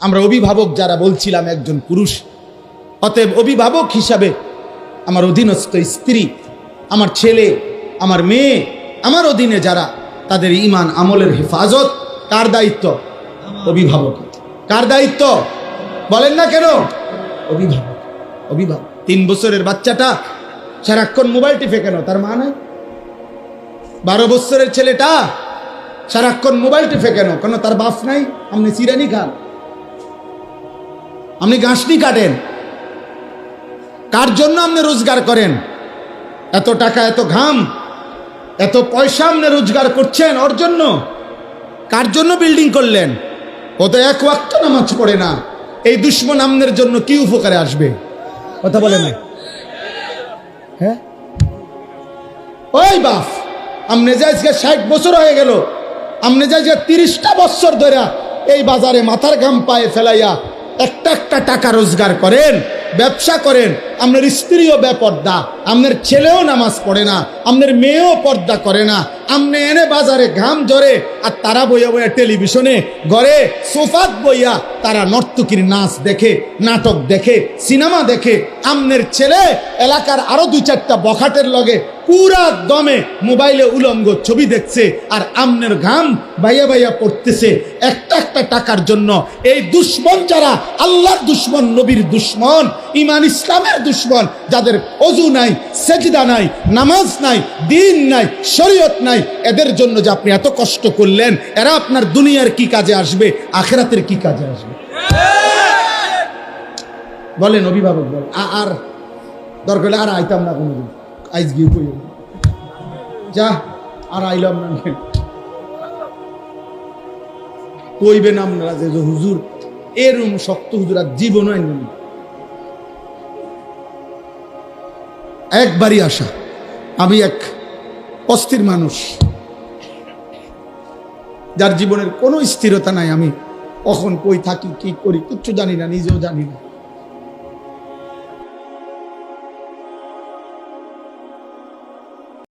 আমরা অভিভাবক যারা বলছিলাম একজন পুরুষ, অতএব অভিভাবক হিসাবে আমার অধীনস্থ স্ত্রী, আমার ছেলে, আমার মেয়ে, আমার অধীনে যারা, তাদের ইমান আমলের হেফাজত, কার দায়িত্ব? অভিভাবক। কার দায়িত্ব? বলেন না কেন? অভিভাবক। অভিভাবক। তিন বছরের বাচ্চাটা সারাক্ষণ মোবাইল টিপে তার মা নাই? বারো বছরের ছেলেটা সারাক্ষণ মোবাইল টিপে কেন? কেন তার বাপ নাই? আপনি চিরানি খান আপনি গাছনি কাটেন। কার জন্য আপনি রোজগার করেন? এত টাকা, এত ঘাম, এত পয়সা আপনি রোজগার করছেন ওর জন্য? কার জন্য বিল্ডিং করলেন? ও তো এক ওয়াক্ত নামাজ পড়ে না। এই দুশ্মন আমনের জন্য কি উপকারে আসবে? কথা বলে না হ্যাঁ? ওই বাপ আমনে যে আজকে ষাট বছর হয়ে গেল আমনে যে আজকে তিরিশটা বছর ধরে এই বাজারে মাথার ঘাম পায়ে ফেলাইয়া একটা একটা টাকা রোজগার করেন, ব্যবসা করেন, আপনার স্ত্রীও বেপর্দা, আপনার ছেলেও নামাজ পড়ে না, আপনার মেয়েও পর্দা করে না, আপনি এনে বাজারে ঘাম জরে আর তারা বইয়া বইয়া টেলিভিশনে ঘরে সোফাত বইয়া তারা নর্তকীর নাচ দেখে, নাটক দেখে, সিনেমা দেখে আমনের ছেলে এলাকার আরও দুই চারটা বখাটের লগে পুরা দমে মোবাইলে উলঙ্গ ছবি দেখছে, আর আমনের ঘাম বাইয়া বাইয়া পড়তেছে, একটা একটা টাকার জন্য এই দুশ্মন যারা আল্লাহর দুশ্মন, নবীর দুশ্মন ইমান ইসলামের দুশ্মন, যাদের অজু নাই, সেজদা নাই, নামাজ নাই, দিন নাই, শরীয়ত নাই, এদের জন্য যে আপনি এত কষ্ট করলেন, এরা আপনার দুনিয়ার কি কাজে আসবে, আখেরাতের কি কাজে আসবে? বলেন, অভিভাবক বল আর দরকার আর আইতাম না কোনোদিন। আইজ গিয়ে যা, আর আইলাম না। কইবেন আপনারা যে হুজুর, এরম শক্ত হুজুর আর জীবনও আনবেন একবারই আসা, আমি এক অস্থির মানুষ। যার জীবনের কোনো স্থিরতা নাই, আমি কখন কই থাকি, কি করি, কিচ্ছু জানি না, নিজেও জানি না।